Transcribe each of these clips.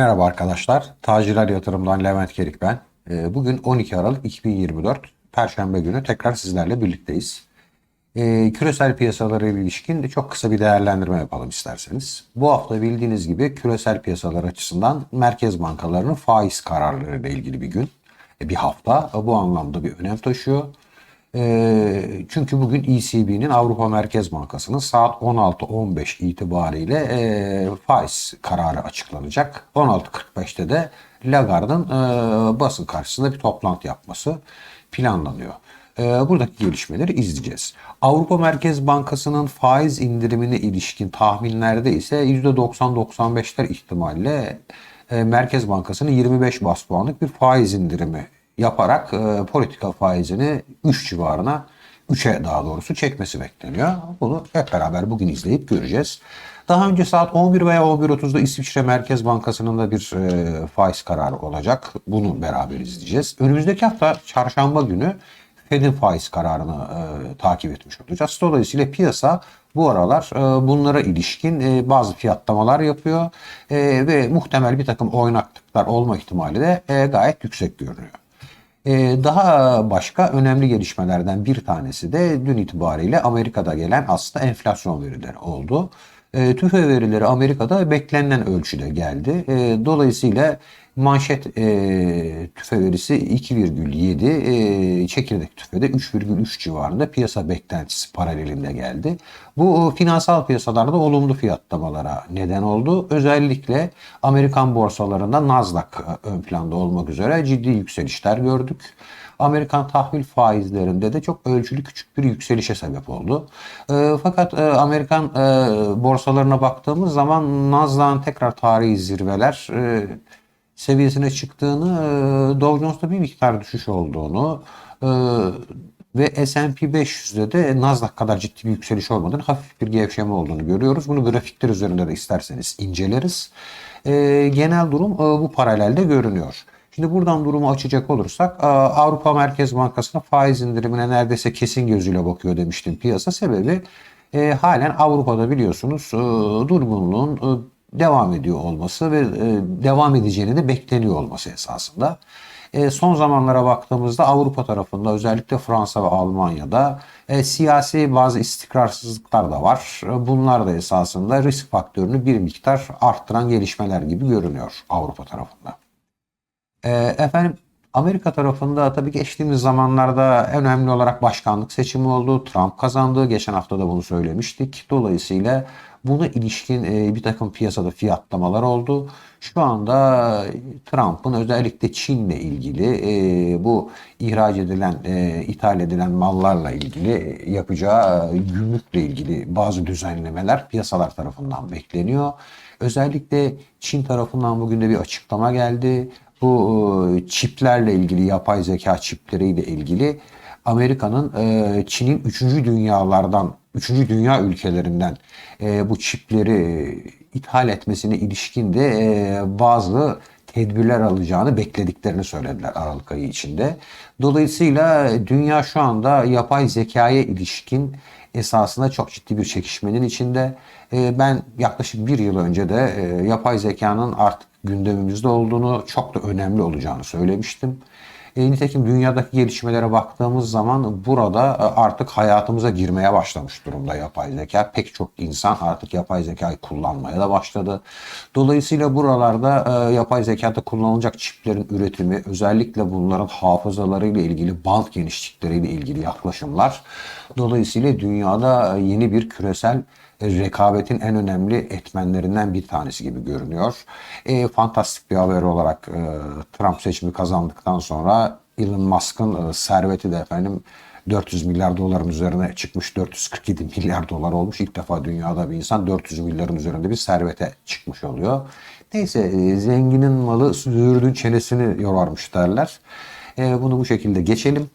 Merhaba arkadaşlar. Tacirler Yatırım'dan Levent Kerik ben. Ee, Bugün 12 Aralık 2024 Perşembe günü tekrar sizlerle birlikteyiz. Ee, Küresel piyasalara ilişkin de çok kısa bir değerlendirme yapalım isterseniz. Bu hafta bildiğiniz gibi küresel piyasalar açısından merkez bankalarının faiz kararları ile ilgili bir gün. e, Bir hafta bu anlamda bir önem taşıyor. E, çünkü bugün ECB'nin Avrupa Merkez Bankası'nın saat 16.15 itibariyle e, faiz kararı açıklanacak. 16.45'te de Lagarde'ın e, basın karşısında bir toplantı yapması planlanıyor. E, buradaki gelişmeleri izleyeceğiz. Avrupa Merkez Bankası'nın faiz indirimine ilişkin tahminlerde ise %90-95'ler ihtimalle Merkez Bankası'nın 25 bas puanlık bir faiz indirimi yaparak e, politika faizini 3 civarına 3'e daha doğrusu çekmesi bekleniyor. Bunu hep beraber bugün izleyip göreceğiz. Daha önce saat 11 veya 11.30'da İsviçre Merkez Bankası'nın da bir e, faiz kararı olacak. Bunu beraber izleyeceğiz. Önümüzdeki hafta çarşamba günü Fed'in faiz kararını e, takip etmiş olacağız. Dolayısıyla piyasa bu aralar e, bunlara ilişkin e, bazı fiyatlamalar yapıyor e, ve muhtemel bir takım oynaklıklar olma ihtimali de e, gayet yüksek görünüyor. Ee, Daha başka önemli gelişmelerden bir tanesi de dün itibariyle Amerika'da gelen aslında enflasyon verileri oldu. E, TÜFE verileri Amerika'da beklenen ölçüde geldi. E, dolayısıyla manşet e, TÜFE verisi 2,7, e, çekirdek TÜFE'de 3,3 civarında piyasa beklentisi paralelinde geldi. Bu finansal piyasalarda olumlu fiyatlamalara neden oldu. Özellikle Amerikan borsalarında Nasdaq e, ön planda olmak üzere ciddi yükselişler gördük. Amerikan tahvil faizlerinde de çok ölçülü küçük bir yükselişe sebep oldu. E, fakat e, Amerikan e, borsalarına baktığımız zaman Nasdaq'ın tekrar tarihi zirveler e, seviyesine çıktığını, Dow Jones'ta bir miktar düşüş olduğunu ve S&P 500'de de Nasdaq kadar ciddi bir yükseliş olmadığını, hafif bir gevşeme olduğunu görüyoruz. Bunu grafikler üzerinde de isterseniz inceleriz. Genel durum bu paralelde görünüyor. Şimdi buradan durumu açacak olursak Avrupa Merkez Bankası'na faiz indirimine neredeyse kesin gözüyle bakıyor demiştim piyasa. Sebebi e, halen Avrupa'da biliyorsunuz e, durgunluğun e, devam ediyor olması ve e, devam edeceğini de bekleniyor olması esasında. E, son zamanlara baktığımızda Avrupa tarafında özellikle Fransa ve Almanya'da e, siyasi bazı istikrarsızlıklar da var. Bunlar da esasında risk faktörünü bir miktar arttıran gelişmeler gibi görünüyor Avrupa tarafında. Efendim Amerika tarafında tabii geçtiğimiz zamanlarda en önemli olarak başkanlık seçimi oldu. Trump kazandı. Geçen hafta da bunu söylemiştik. Dolayısıyla buna ilişkin e, bir takım piyasada fiyatlamalar oldu. Şu anda Trump'ın özellikle Çin'le ilgili e, bu ihraç edilen, e, ithal edilen mallarla ilgili yapacağı gümrükle ilgili bazı düzenlemeler piyasalar tarafından bekleniyor. Özellikle Çin tarafından bugün de bir açıklama geldi bu çiplerle ilgili yapay zeka çipleriyle ilgili Amerika'nın Çin'in 3. dünyalardan 3. dünya ülkelerinden e, bu çipleri ithal etmesine ilişkin de bazı tedbirler alacağını beklediklerini söylediler Aralık ayı içinde. Dolayısıyla dünya şu anda yapay zekaya ilişkin esasında çok ciddi bir çekişmenin içinde. Ben yaklaşık bir yıl önce de yapay zekanın artık gündemimizde olduğunu, çok da önemli olacağını söylemiştim. E, nitekim dünyadaki gelişmelere baktığımız zaman burada e, artık hayatımıza girmeye başlamış durumda yapay zeka. Pek çok insan artık yapay zekayı kullanmaya da başladı. Dolayısıyla buralarda e, yapay zekada kullanılacak çiplerin üretimi, özellikle bunların hafızalarıyla ilgili, band genişlikleriyle ilgili yaklaşımlar. Dolayısıyla dünyada e, yeni bir küresel rekabetin en önemli etmenlerinden bir tanesi gibi görünüyor. E, fantastik bir haber olarak e, Trump seçimi kazandıktan sonra Elon Musk'ın e, serveti de efendim 400 milyar doların üzerine çıkmış 447 milyar dolar olmuş. İlk defa dünyada bir insan 400 milyarın üzerinde bir servete çıkmış oluyor. Neyse e, zenginin malı züğürdün çenesini yorarmış derler. E, bunu bu şekilde geçelim.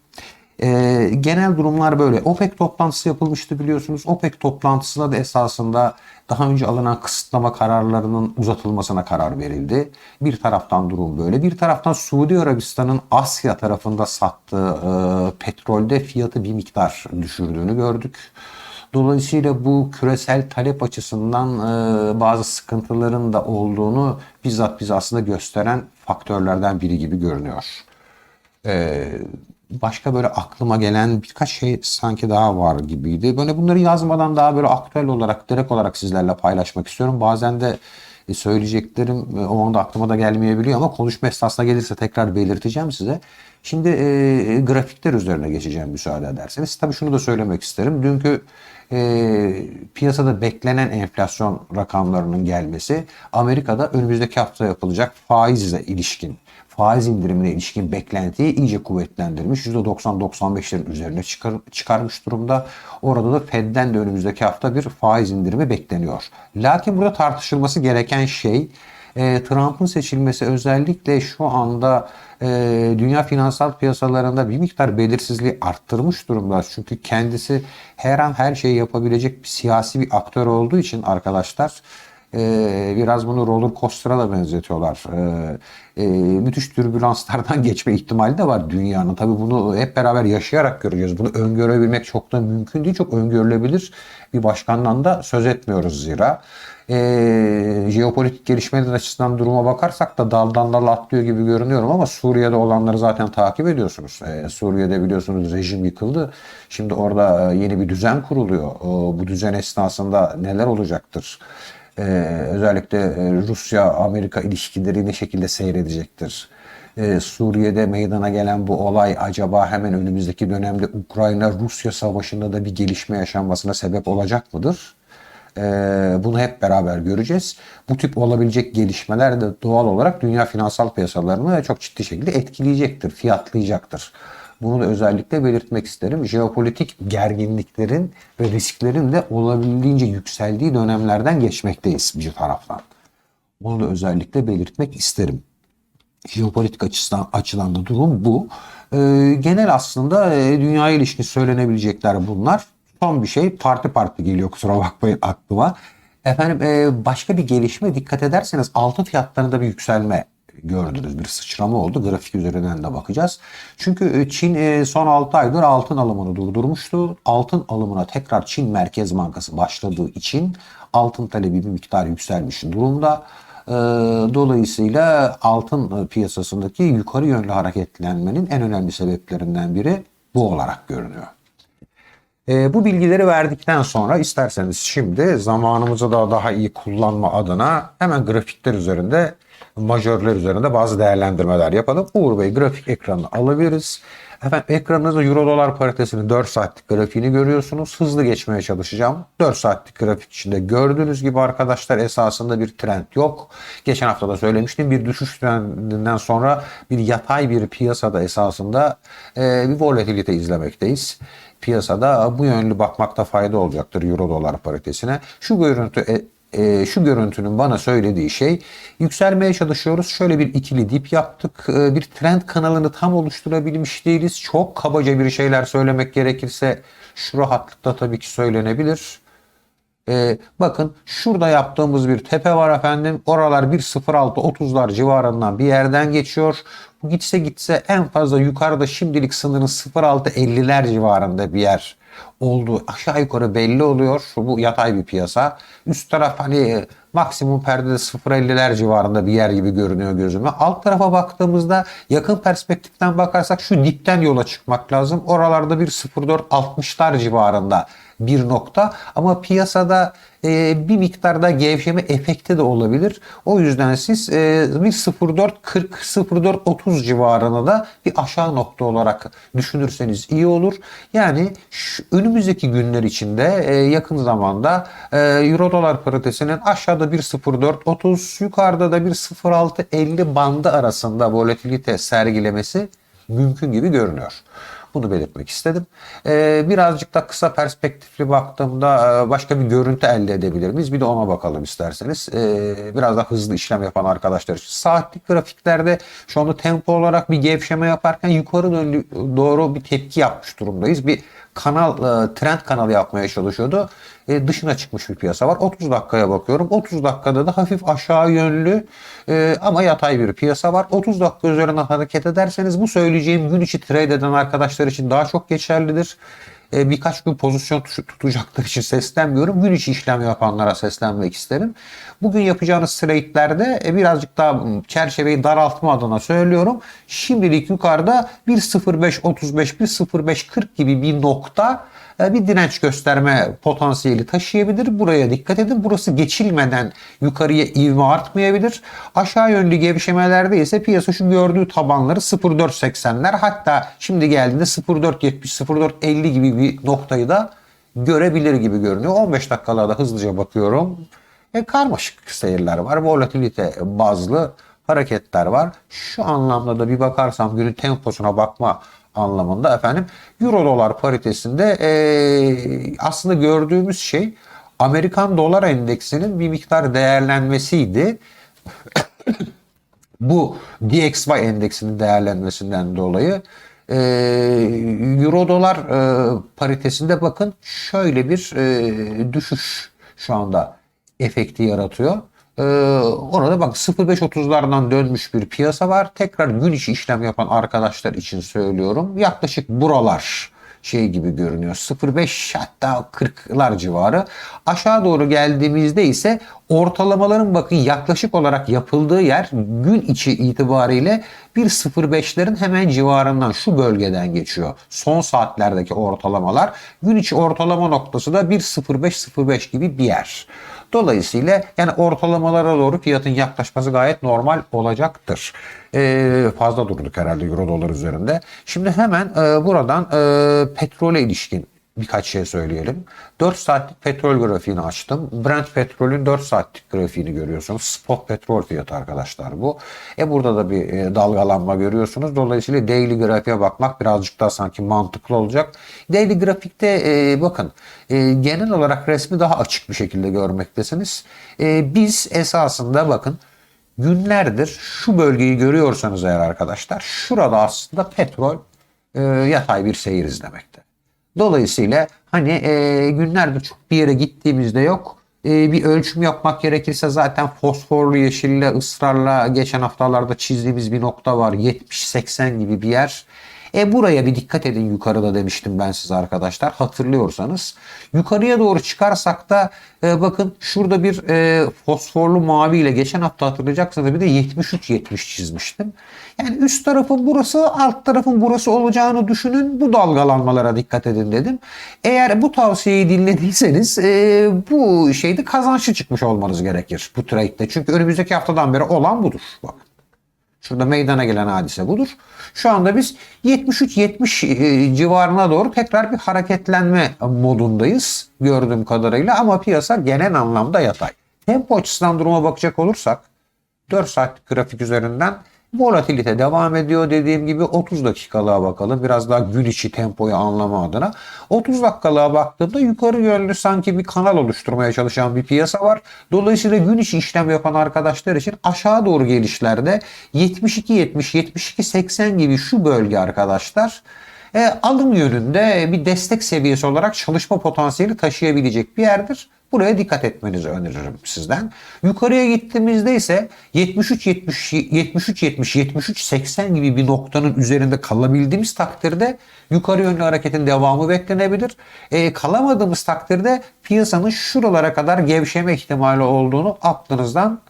E, genel durumlar böyle. OPEC toplantısı yapılmıştı biliyorsunuz. OPEC toplantısında da esasında daha önce alınan kısıtlama kararlarının uzatılmasına karar verildi. Bir taraftan durum böyle. Bir taraftan Suudi Arabistan'ın Asya tarafında sattığı e, petrolde fiyatı bir miktar düşürdüğünü gördük. Dolayısıyla bu küresel talep açısından e, bazı sıkıntıların da olduğunu bizzat bize aslında gösteren faktörlerden biri gibi görünüyor. Ee, başka böyle aklıma gelen birkaç şey sanki daha var gibiydi. Böyle bunları yazmadan daha böyle aktüel olarak, direkt olarak sizlerle paylaşmak istiyorum. Bazen de e, söyleyeceklerim e, o anda aklıma da gelmeyebiliyor ama konuşma esnasına gelirse tekrar belirteceğim size. Şimdi e, grafikler üzerine geçeceğim müsaade ederseniz. Tabii şunu da söylemek isterim. Dünkü e, piyasada beklenen enflasyon rakamlarının gelmesi Amerika'da önümüzdeki hafta yapılacak faizle ilişkin faiz indirimine ilişkin beklentiyi iyice kuvvetlendirmiş. %90-95'lerin üzerine çıkar, çıkarmış durumda. Orada da Fed'den de önümüzdeki hafta bir faiz indirimi bekleniyor. Lakin burada tartışılması gereken şey e, Trump'ın seçilmesi özellikle şu anda e, dünya finansal piyasalarında bir miktar belirsizliği arttırmış durumda. Çünkü kendisi her an her şeyi yapabilecek bir siyasi bir aktör olduğu için arkadaşlar e, biraz bunu roller coaster'a da benzetiyorlar. E, e, müthiş türbülanslardan geçme ihtimali de var dünyanın. Tabii bunu hep beraber yaşayarak göreceğiz. Bunu öngörebilmek çok da mümkün değil. Çok öngörülebilir bir başkandan da söz etmiyoruz zira. E, jeopolitik gelişmeler açısından duruma bakarsak da daldan dala atlıyor gibi görünüyorum ama Suriye'de olanları zaten takip ediyorsunuz. Suriye'de biliyorsunuz rejim yıkıldı. Şimdi orada yeni bir düzen kuruluyor. Bu düzen esnasında neler olacaktır? Ee, özellikle e, Rusya-Amerika ilişkileri ne şekilde seyredecektir? Ee, Suriye'de meydana gelen bu olay acaba hemen önümüzdeki dönemde Ukrayna-Rusya savaşında da bir gelişme yaşanmasına sebep olacak mıdır? Ee, bunu hep beraber göreceğiz. Bu tip olabilecek gelişmeler de doğal olarak dünya finansal piyasalarını çok ciddi şekilde etkileyecektir, fiyatlayacaktır. Bunu da özellikle belirtmek isterim. Jeopolitik gerginliklerin ve risklerin de olabildiğince yükseldiği dönemlerden geçmekteyiz bir taraftan. Bunu da özellikle belirtmek isterim. Jeopolitik açıdan, açıdan da durum bu. Ee, genel aslında e, dünyaya ilişkin söylenebilecekler bunlar. Son bir şey parti parti geliyor kusura bakmayın aklıma. Efendim e, başka bir gelişme dikkat ederseniz altın fiyatlarında bir yükselme gördünüz. Bir sıçrama oldu. Grafik üzerinden de bakacağız. Çünkü e, Çin e, son 6 aydır altın alımını durdurmuştu. Altın alımına tekrar Çin Merkez Bankası başladığı için altın talebi bir miktar yükselmiş durumda. E, dolayısıyla altın piyasasındaki yukarı yönlü hareketlenmenin en önemli sebeplerinden biri bu olarak görünüyor. bu bilgileri verdikten sonra isterseniz şimdi zamanımızı da daha iyi kullanma adına hemen grafikler üzerinde majörler üzerinde bazı değerlendirmeler yapalım. Uğur Bey grafik ekranını alabiliriz. Efendim ekranınızda Euro dolar paritesinin 4 saatlik grafiğini görüyorsunuz. Hızlı geçmeye çalışacağım. 4 saatlik grafik içinde gördüğünüz gibi arkadaşlar esasında bir trend yok. Geçen hafta da söylemiştim bir düşüş trendinden sonra bir yatay bir piyasada esasında e, bir volatilite izlemekteyiz piyasada bu yönlü bakmakta fayda olacaktır Euro dolar paritesine. Şu görüntü e, şu görüntünün bana söylediği şey yükselmeye çalışıyoruz. Şöyle bir ikili dip yaptık. E, bir trend kanalını tam oluşturabilmiş değiliz. Çok kabaca bir şeyler söylemek gerekirse şu rahatlıkta tabii ki söylenebilir. E, bakın şurada yaptığımız bir tepe var efendim. Oralar 1.06-30'lar civarından bir yerden geçiyor. Bu gitse gitse en fazla yukarıda şimdilik sınırın 0.6-50'ler civarında bir yer olduğu aşağı yukarı belli oluyor. Bu yatay bir piyasa. Üst taraf hani maksimum perdede 0.50'ler civarında bir yer gibi görünüyor gözüme. Alt tarafa baktığımızda yakın perspektiften bakarsak şu dipten yola çıkmak lazım. Oralarda bir 0.4-60'lar civarında bir nokta ama piyasada e, bir miktarda gevşeme efekti de olabilir. O yüzden siz e, bir 0.4-40 0.4-30 civarını da bir aşağı nokta olarak düşünürseniz iyi olur. Yani şu, önümüzdeki günler içinde e, yakın zamanda e, Euro dolar paritesinin aşağıda bir 0.4-30 yukarıda da bir 0.6-50 bandı arasında volatilite sergilemesi mümkün gibi görünüyor. Bunu belirtmek istedim. Ee, birazcık da kısa perspektifli baktığımda e, başka bir görüntü elde edebilir miyiz? Bir de ona bakalım isterseniz. Ee, biraz daha hızlı işlem yapan arkadaşlar için. Saatlik grafiklerde şu anda tempo olarak bir gevşeme yaparken yukarı doğru bir tepki yapmış durumdayız. Bir kanal e, trend kanalı yapmaya çalışıyordu. E, dışına çıkmış bir piyasa var. 30 dakikaya bakıyorum. 30 dakikada da hafif aşağı yönlü e, ama yatay bir piyasa var. 30 dakika üzerine hareket ederseniz bu söyleyeceğim gün içi trade eden arkadaşlar için daha çok geçerlidir. e, birkaç gün pozisyon tutacaklar için seslenmiyorum. Gün içi işlem yapanlara seslenmek isterim. Bugün yapacağınız trade'lerde birazcık daha çerçeveyi daraltma adına söylüyorum. Şimdilik yukarıda 1.05.35, 1.05.40 gibi bir nokta bir direnç gösterme potansiyeli taşıyabilir. Buraya dikkat edin. Burası geçilmeden yukarıya ivme artmayabilir. Aşağı yönlü gevşemelerde ise piyasa şu gördüğü tabanları 0.480'ler hatta şimdi geldiğinde 0.470 0.450 gibi bir noktayı da görebilir gibi görünüyor. 15 dakikalarda hızlıca bakıyorum. E, karmaşık seyirler var. Volatilite bazlı hareketler var. Şu anlamda da bir bakarsam günün temposuna bakma anlamında efendim euro dolar paritesinde e, aslında gördüğümüz şey Amerikan dolar endeksinin bir miktar değerlenmesiydi. Bu DXY endeksinin değerlenmesinden dolayı e, Euro dolar e, paritesinde bakın şöyle bir e, düşüş şu anda efekti yaratıyor. E, orada bak 0.530'lardan dönmüş bir piyasa var. Tekrar gün içi işlem yapan arkadaşlar için söylüyorum. Yaklaşık buralar şey gibi görünüyor. 0.5 hatta 40'lar civarı. Aşağı doğru geldiğimizde ise ortalamaların bakın yaklaşık olarak yapıldığı yer gün içi itibariyle 1.05'lerin hemen civarından şu bölgeden geçiyor. Son saatlerdeki ortalamalar gün içi ortalama noktası da 1.05-05 gibi bir yer. Dolayısıyla yani ortalamalara doğru fiyatın yaklaşması gayet normal olacaktır. Ee, fazla durduk herhalde euro dolar üzerinde. Şimdi hemen e, buradan e, petrole ilişkin birkaç şey söyleyelim. 4 saatlik petrol grafiğini açtım. Brent petrolün 4 saatlik grafiğini görüyorsunuz. Spot petrol fiyatı arkadaşlar bu. E burada da bir e, dalgalanma görüyorsunuz. Dolayısıyla daily grafiğe bakmak birazcık daha sanki mantıklı olacak. Daily grafikte e, bakın e, genel olarak resmi daha açık bir şekilde görmektesiniz. E, biz esasında bakın günlerdir şu bölgeyi görüyorsanız eğer arkadaşlar şurada aslında petrol e, yatay bir seyir izlemekte. Dolayısıyla hani e, günlerdir çok bir yere gittiğimizde yok. E, bir ölçüm yapmak gerekirse zaten fosforlu yeşille ısrarla geçen haftalarda çizdiğimiz bir nokta var. 70-80 gibi bir yer. E buraya bir dikkat edin yukarıda demiştim ben size arkadaşlar hatırlıyorsanız. Yukarıya doğru çıkarsak da e, bakın şurada bir e, fosforlu mavi ile geçen hafta hatırlayacaksınız bir de 73-70 çizmiştim. Yani üst tarafın burası alt tarafın burası olacağını düşünün bu dalgalanmalara dikkat edin dedim. Eğer bu tavsiyeyi dinlediyseniz e, bu şeyde kazançlı çıkmış olmanız gerekir bu trade'de. Çünkü önümüzdeki haftadan beri olan budur. Bakın. Şurada meydana gelen hadise budur. Şu anda biz 73-70 e, civarına doğru tekrar bir hareketlenme modundayız gördüğüm kadarıyla ama piyasa genel anlamda yatay. Tempo açısından duruma bakacak olursak 4 saatlik grafik üzerinden volatilite devam ediyor. Dediğim gibi 30 dakikalığa bakalım. Biraz daha gün içi tempoyu anlama adına. 30 dakikalığa baktığımda yukarı yönlü sanki bir kanal oluşturmaya çalışan bir piyasa var. Dolayısıyla gün içi işlem yapan arkadaşlar için aşağı doğru gelişlerde 72-70, 72-80 gibi şu bölge arkadaşlar e, alım yönünde bir destek seviyesi olarak çalışma potansiyeli taşıyabilecek bir yerdir. Buraya dikkat etmenizi öneririm sizden. Yukarıya gittiğimizde ise 73 70 73 70 73 80 gibi bir noktanın üzerinde kalabildiğimiz takdirde yukarı yönlü hareketin devamı beklenebilir. E, kalamadığımız takdirde piyasanın şuralara kadar gevşeme ihtimali olduğunu aklınızdan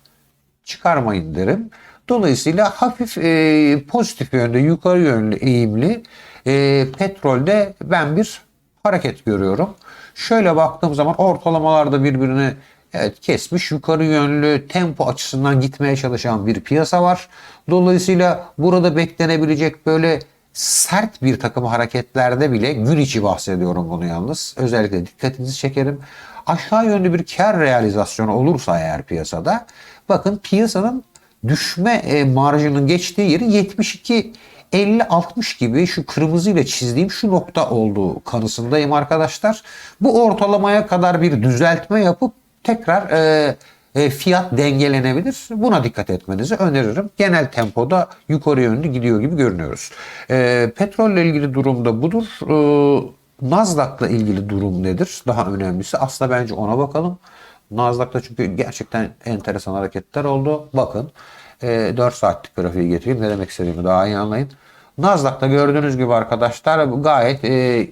çıkarmayın derim. Dolayısıyla hafif e, pozitif yönde yukarı yönlü eğimli e, petrolde ben bir hareket görüyorum. Şöyle baktığım zaman ortalamalarda birbirini evet, kesmiş yukarı yönlü tempo açısından gitmeye çalışan bir piyasa var. Dolayısıyla burada beklenebilecek böyle sert bir takım hareketlerde bile gün içi bahsediyorum bunu yalnız. Özellikle dikkatinizi çekerim. Aşağı yönlü bir kar realizasyonu olursa eğer piyasada bakın piyasanın düşme e, marjının geçtiği yeri 72 50-60 gibi şu kırmızı ile çizdiğim şu nokta olduğu kanısındayım arkadaşlar. Bu ortalamaya kadar bir düzeltme yapıp tekrar e, e, fiyat dengelenebilir. Buna dikkat etmenizi öneririm. Genel tempoda yukarı yönlü gidiyor gibi görünüyoruz. E, petrolle ilgili durum da budur. E, Nasdaq'la ilgili durum nedir? Daha önemlisi aslında bence ona bakalım. Nasdaq'ta çünkü gerçekten enteresan hareketler oldu. Bakın e, 4 saatlik grafiği getireyim. Ne demek istediğimi daha iyi anlayın. Nasdaq'ta gördüğünüz gibi arkadaşlar gayet e-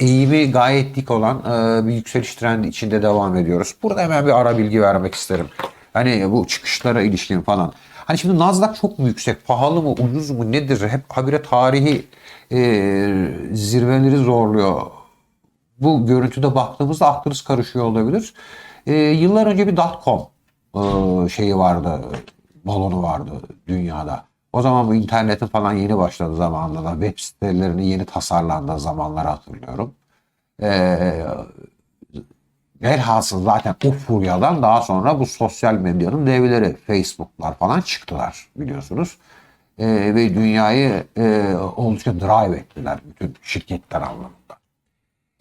eğimi gayet dik olan e, bir yükseliş trendi içinde devam ediyoruz. Burada hemen bir ara bilgi vermek isterim. Hani bu çıkışlara ilişkin falan. Hani şimdi Nasdaq çok mu yüksek, pahalı mı, ucuz mu nedir? Hep habire tarihi e, zirveleri zorluyor. Bu görüntüde baktığımızda aklınız karışıyor olabilir. E, yıllar önce bir dot-com e, şeyi vardı, balonu vardı dünyada. O zaman bu internetin falan yeni başladığı zamanlarda web sitelerinin yeni tasarlandığı zamanları hatırlıyorum. Ee, velhasıl zaten o furyadan daha sonra bu sosyal medyanın devleri Facebook'lar falan çıktılar biliyorsunuz. Ee, ve dünyayı e, oldukça drive ettiler bütün şirketler anlamında.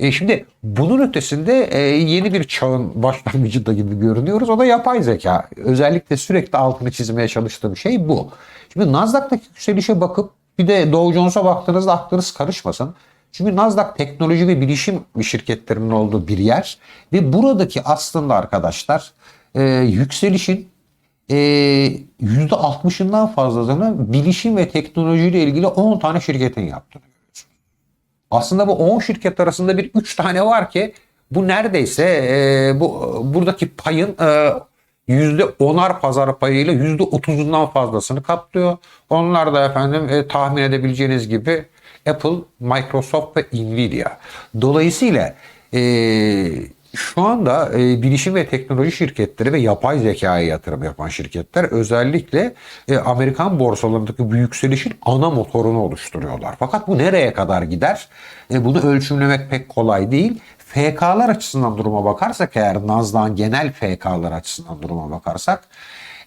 E şimdi bunun ötesinde e, yeni bir çağın başlangıcında gibi görünüyoruz. O da yapay zeka. Özellikle sürekli altını çizmeye çalıştığım şey bu. Şimdi Nasdaq'taki yükselişe bakıp bir de Dow Jones'a baktığınızda aklınız karışmasın. Çünkü Nasdaq teknoloji ve bilişim şirketlerinin olduğu bir yer ve buradaki aslında arkadaşlar e, yükselişin e, %60'ından fazlasını bilişim ve teknolojiyle ilgili 10 tane şirketin yaptığını. Aslında bu 10 şirket arasında bir 3 tane var ki bu neredeyse e, bu buradaki payın e, %10'ar pazar payıyla %30'undan fazlasını kaplıyor. Onlar da efendim e, tahmin edebileceğiniz gibi Apple, Microsoft ve Nvidia. Dolayısıyla e, şu anda e, bilişim ve teknoloji şirketleri ve yapay zekaya yatırım yapan şirketler özellikle e, Amerikan borsalarındaki bu yükselişin ana motorunu oluşturuyorlar. Fakat bu nereye kadar gider? E, bunu ölçümlemek pek kolay değil. FK'lar açısından duruma bakarsak eğer Nasdaq'ın genel FK'lar açısından duruma bakarsak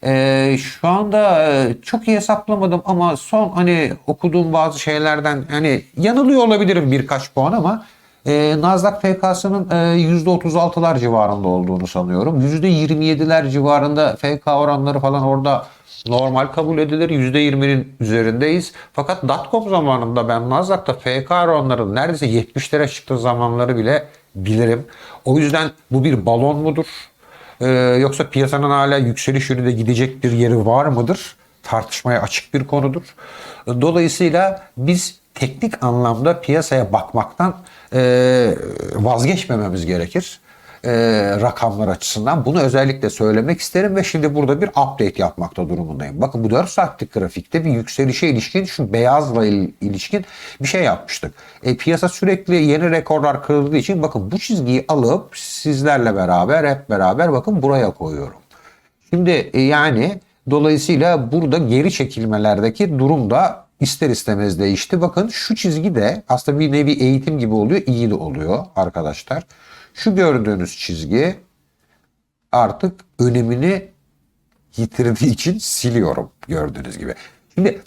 ee, şu anda e, çok iyi hesaplamadım ama son hani okuduğum bazı şeylerden hani yanılıyor olabilirim birkaç puan ama e, Nasdaq FK'sının e, %36'lar civarında olduğunu sanıyorum. %27'ler civarında FK oranları falan orada normal kabul edilir. %20'nin üzerindeyiz. Fakat dotcom zamanında ben Nasdaq'ta FK oranları neredeyse 70'lere çıktığı zamanları bile bilirim. O yüzden bu bir balon mudur? Ee, yoksa piyasanın hala yükseliş yönünde gidecek bir yeri var mıdır? Tartışmaya açık bir konudur. Dolayısıyla biz teknik anlamda piyasaya bakmaktan e, vazgeçmememiz gerekir. E, rakamlar açısından. Bunu özellikle söylemek isterim ve şimdi burada bir update yapmakta durumundayım. Bakın bu 4 saatlik grafikte bir yükselişe ilişkin şu beyazla il- ilişkin bir şey yapmıştık. E, piyasa sürekli yeni rekorlar kırıldığı için bakın bu çizgiyi alıp sizlerle beraber hep beraber bakın buraya koyuyorum. Şimdi e, yani dolayısıyla burada geri çekilmelerdeki durum da ister istemez değişti. Bakın şu çizgi de aslında bir nevi eğitim gibi oluyor, iyi de oluyor arkadaşlar. Şu gördüğünüz çizgi artık önemini yitirdiği için siliyorum gördüğünüz gibi. Şimdi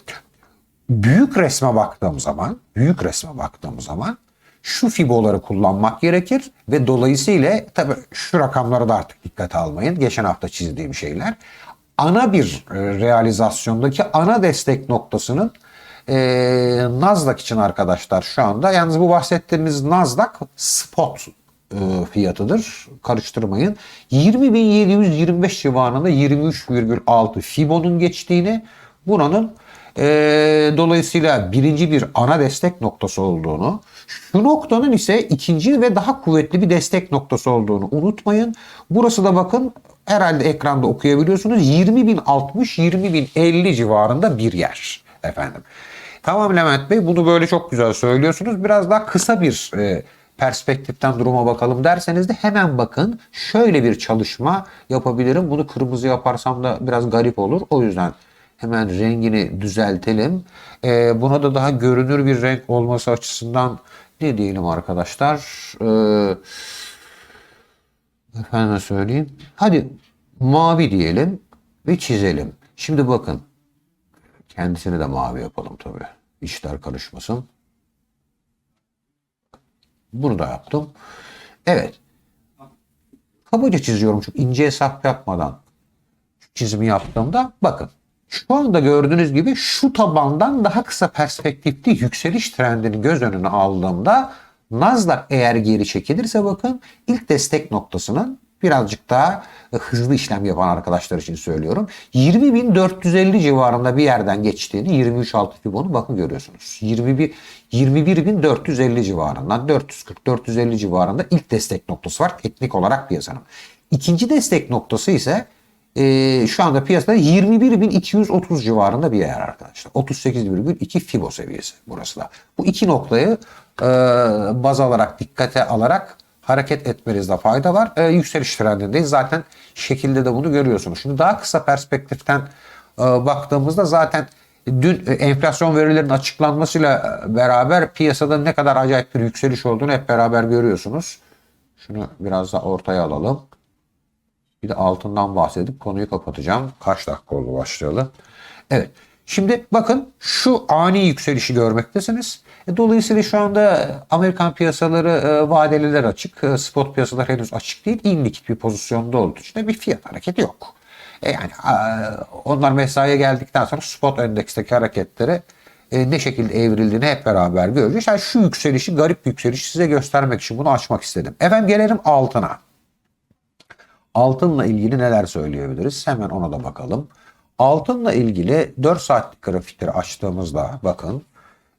büyük resme baktığım zaman, büyük resme baktığım zaman şu fiboları kullanmak gerekir ve dolayısıyla tabii şu rakamları da artık dikkate almayın. Geçen hafta çizdiğim şeyler. Ana bir e, realizasyondaki ana destek noktasının e, Nasdaq için arkadaşlar şu anda. Yalnız bu bahsettiğimiz Nasdaq spot e, fiyatıdır. Karıştırmayın. 20.725 civarında 23,6 Fibo'nun geçtiğini buranın e, dolayısıyla birinci bir ana destek noktası olduğunu şu noktanın ise ikinci ve daha kuvvetli bir destek noktası olduğunu unutmayın. Burası da bakın herhalde ekranda okuyabiliyorsunuz 20.060-20.050 civarında bir yer efendim. Tamam Levent Bey bunu böyle çok güzel söylüyorsunuz. Biraz daha kısa bir e, perspektiften duruma bakalım derseniz de hemen bakın şöyle bir çalışma yapabilirim. Bunu kırmızı yaparsam da biraz garip olur. O yüzden hemen rengini düzeltelim. E, buna da daha görünür bir renk olması açısından ne diyelim arkadaşlar? E, efendim söyleyeyim. Hadi mavi diyelim ve çizelim. Şimdi bakın kendisini de mavi yapalım tabii. İşler karışmasın. Bunu da yaptım. Evet. Kabaca çiziyorum çok ince hesap yapmadan. Şu çizimi yaptığımda bakın. Şu anda gördüğünüz gibi şu tabandan daha kısa perspektifli yükseliş trendini göz önüne aldığımda Nasdaq eğer geri çekilirse bakın ilk destek noktasının birazcık daha e, hızlı işlem yapan arkadaşlar için söylüyorum. 20.450 civarında bir yerden geçtiğini 23.6 Fibon'u bakın görüyorsunuz. 21 21.450 civarından 440-450 civarında ilk destek noktası var teknik olarak piyasanın. İkinci destek noktası ise e, şu anda piyasada 21.230 civarında bir yer arkadaşlar. 38,2 Fibo seviyesi burası da. Bu iki noktayı e, baz alarak dikkate alarak hareket etmenizde fayda var. E, yükseliş trendindeyiz. Zaten şekilde de bunu görüyorsunuz. Şimdi daha kısa perspektiften e, baktığımızda zaten dün e, enflasyon verilerinin açıklanmasıyla beraber piyasada ne kadar acayip bir yükseliş olduğunu hep beraber görüyorsunuz. Şunu biraz da ortaya alalım. Bir de altından bahsedip konuyu kapatacağım. Kaç dakika oldu başlayalı. Evet. Şimdi bakın şu ani yükselişi görmektesiniz. E, Dolayısıyla şu anda Amerikan piyasaları e, vadeliler açık. e, Spot piyasalar henüz açık değil. İnlik bir pozisyonda olduğu için bir fiyat hareketi yok. Yani onlar mesaiye geldikten sonra spot endeksteki hareketleri e, ne şekilde evrildiğini hep beraber göreceğiz. Yani şu yükselişi, garip yükselişi size göstermek için bunu açmak istedim. Efendim gelelim altına. Altınla ilgili neler söyleyebiliriz? Hemen ona da bakalım. Altınla ilgili 4 saatlik grafikleri açtığımızda bakın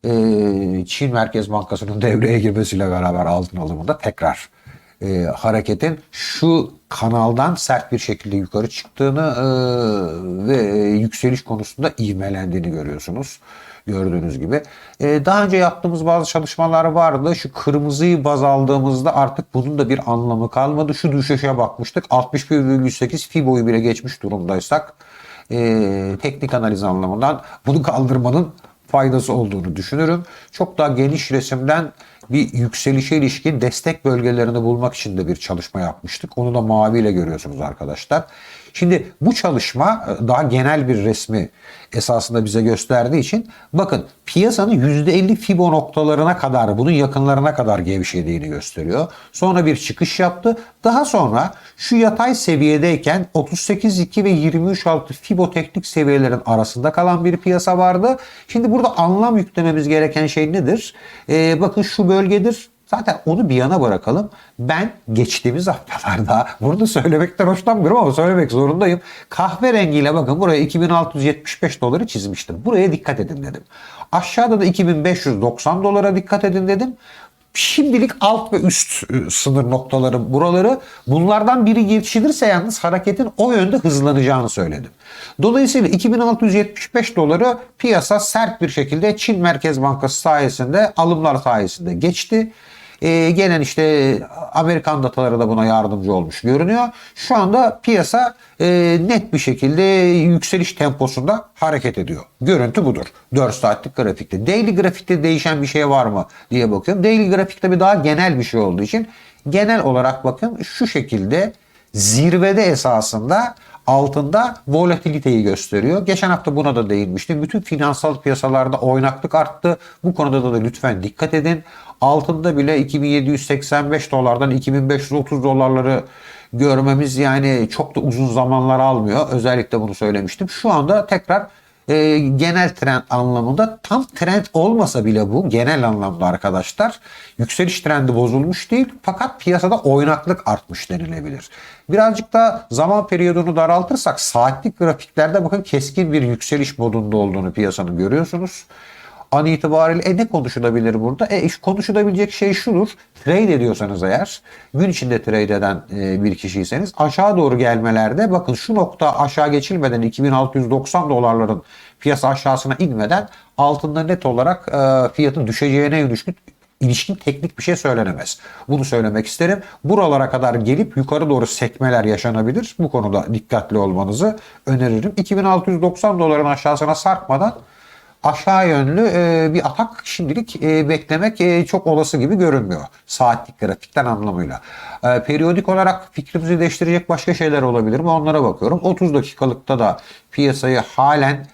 e, Çin Merkez Bankası'nın devreye girmesiyle beraber altın alımında tekrar e, hareketin şu kanaldan sert bir şekilde yukarı çıktığını e, ve e, yükseliş konusunda ivmelendiğini görüyorsunuz. Gördüğünüz gibi. E, daha önce yaptığımız bazı çalışmalar vardı. Şu kırmızıyı baz aldığımızda artık bunun da bir anlamı kalmadı. Şu düşüşe bakmıştık. 61,8 Fibo'yu bile geçmiş durumdaysak e, teknik analiz anlamından bunu kaldırmanın faydası olduğunu düşünürüm. Çok daha geniş resimden bir yükselişe ilişkin destek bölgelerini bulmak için de bir çalışma yapmıştık. Onu da maviyle görüyorsunuz arkadaşlar. Şimdi bu çalışma e, daha genel bir resmi esasında bize gösterdiği için bakın piyasanın %50 Fibo noktalarına kadar bunun yakınlarına kadar gevşediğini gösteriyor. Sonra bir çıkış yaptı. Daha sonra şu yatay seviyedeyken 38.2 ve 23.6 Fibo teknik seviyelerin arasında kalan bir piyasa vardı. Şimdi burada anlam yüklememiz gereken şey nedir? Ee, bakın şu bölgedir. Zaten onu bir yana bırakalım. Ben geçtiğimiz haftalarda bunu söylemekten hoşlanmıyorum ama söylemek zorundayım. Kahverengiyle bakın buraya 2675 doları çizmiştim. Buraya dikkat edin dedim. Aşağıda da 2590 dolara dikkat edin dedim. Şimdilik alt ve üst e, sınır noktaları buraları bunlardan biri geçilirse yalnız hareketin o yönde hızlanacağını söyledim. Dolayısıyla 2675 doları piyasa sert bir şekilde Çin Merkez Bankası sayesinde alımlar sayesinde geçti. E, gelen işte Amerikan dataları da buna yardımcı olmuş görünüyor. Şu anda piyasa e, net bir şekilde yükseliş temposunda hareket ediyor. Görüntü budur. 4 saatlik grafikte. Daily grafikte değişen bir şey var mı diye bakıyorum. Daily grafikte bir daha genel bir şey olduğu için genel olarak bakın şu şekilde zirvede esasında altında volatiliteyi gösteriyor. Geçen hafta buna da değinmiştim. Bütün finansal piyasalarda oynaklık arttı. Bu konuda da, da lütfen dikkat edin. Altında bile 2785 dolardan 2530 dolarları görmemiz yani çok da uzun zamanlar almıyor. Özellikle bunu söylemiştim. Şu anda tekrar e, genel trend anlamında tam trend olmasa bile bu genel anlamda arkadaşlar yükseliş trendi bozulmuş değil fakat piyasada oynaklık artmış denilebilir. Birazcık da zaman periyodunu daraltırsak saatlik grafiklerde bakın keskin bir yükseliş modunda olduğunu piyasanın görüyorsunuz an itibariyle e ne konuşulabilir burada? E konuşulabilecek şey şudur. Trade ediyorsanız eğer gün içinde trade eden e, bir kişiyseniz aşağı doğru gelmelerde bakın şu nokta aşağı geçilmeden 2690 dolarların piyasa aşağısına inmeden altında net olarak e, fiyatın düşeceğine ilişkin ilişkin teknik bir şey söylenemez. Bunu söylemek isterim. Buralara kadar gelip yukarı doğru sekmeler yaşanabilir. Bu konuda dikkatli olmanızı öneririm. 2690 doların aşağısına sarkmadan aşağı yönlü e, bir atak şimdilik e, beklemek e, çok olası gibi görünmüyor. Saatlik grafikten anlamıyla. Periyodik olarak fikrimizi değiştirecek başka şeyler olabilir mi? Onlara bakıyorum. 30 dakikalıkta da piyasayı halen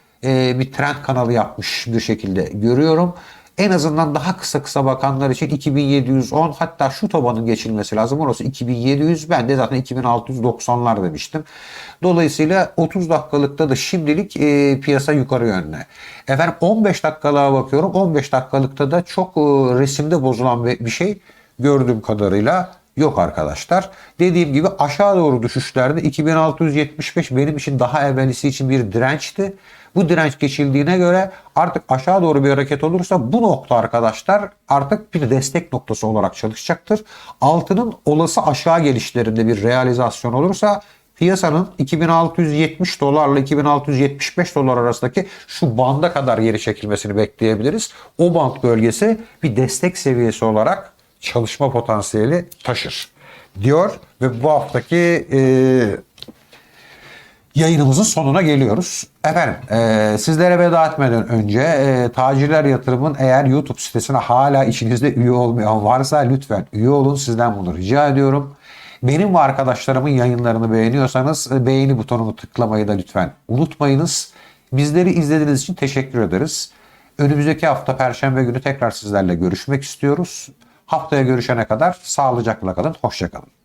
bir trend kanalı yapmış bir şekilde görüyorum. En azından daha kısa kısa bakanlar için 2710 hatta şu tabanın geçilmesi lazım. Orası 2700 ben de zaten 2690'lar demiştim. Dolayısıyla 30 dakikalıkta da şimdilik e, piyasa yukarı yönlü. Efendim 15 dakikalığa bakıyorum. 15 dakikalıkta da çok e, resimde bozulan bir şey gördüğüm kadarıyla yok arkadaşlar. Dediğim gibi aşağı doğru düşüşlerde 2675 benim için daha evvelisi için bir dirençti. Bu direnç geçildiğine göre artık aşağı doğru bir hareket olursa bu nokta arkadaşlar artık bir destek noktası olarak çalışacaktır. Altının olası aşağı gelişlerinde bir realizasyon olursa piyasanın 2670 dolarla 2675 dolar arasındaki şu banda kadar geri çekilmesini bekleyebiliriz. O band bölgesi bir destek seviyesi olarak çalışma potansiyeli taşır diyor ve bu haftaki e, yayınımızın sonuna geliyoruz. Efendim e, sizlere veda etmeden önce e, Tacirler Yatırım'ın eğer YouTube sitesine hala içinizde üye olmayan varsa lütfen üye olun. Sizden bunu rica ediyorum. Benim ve arkadaşlarımın yayınlarını beğeniyorsanız e, beğeni butonunu tıklamayı da lütfen unutmayınız. Bizleri izlediğiniz için teşekkür ederiz. Önümüzdeki hafta Perşembe günü tekrar sizlerle görüşmek istiyoruz. Haftaya görüşene kadar sağlıcakla kalın, hoşça kalın.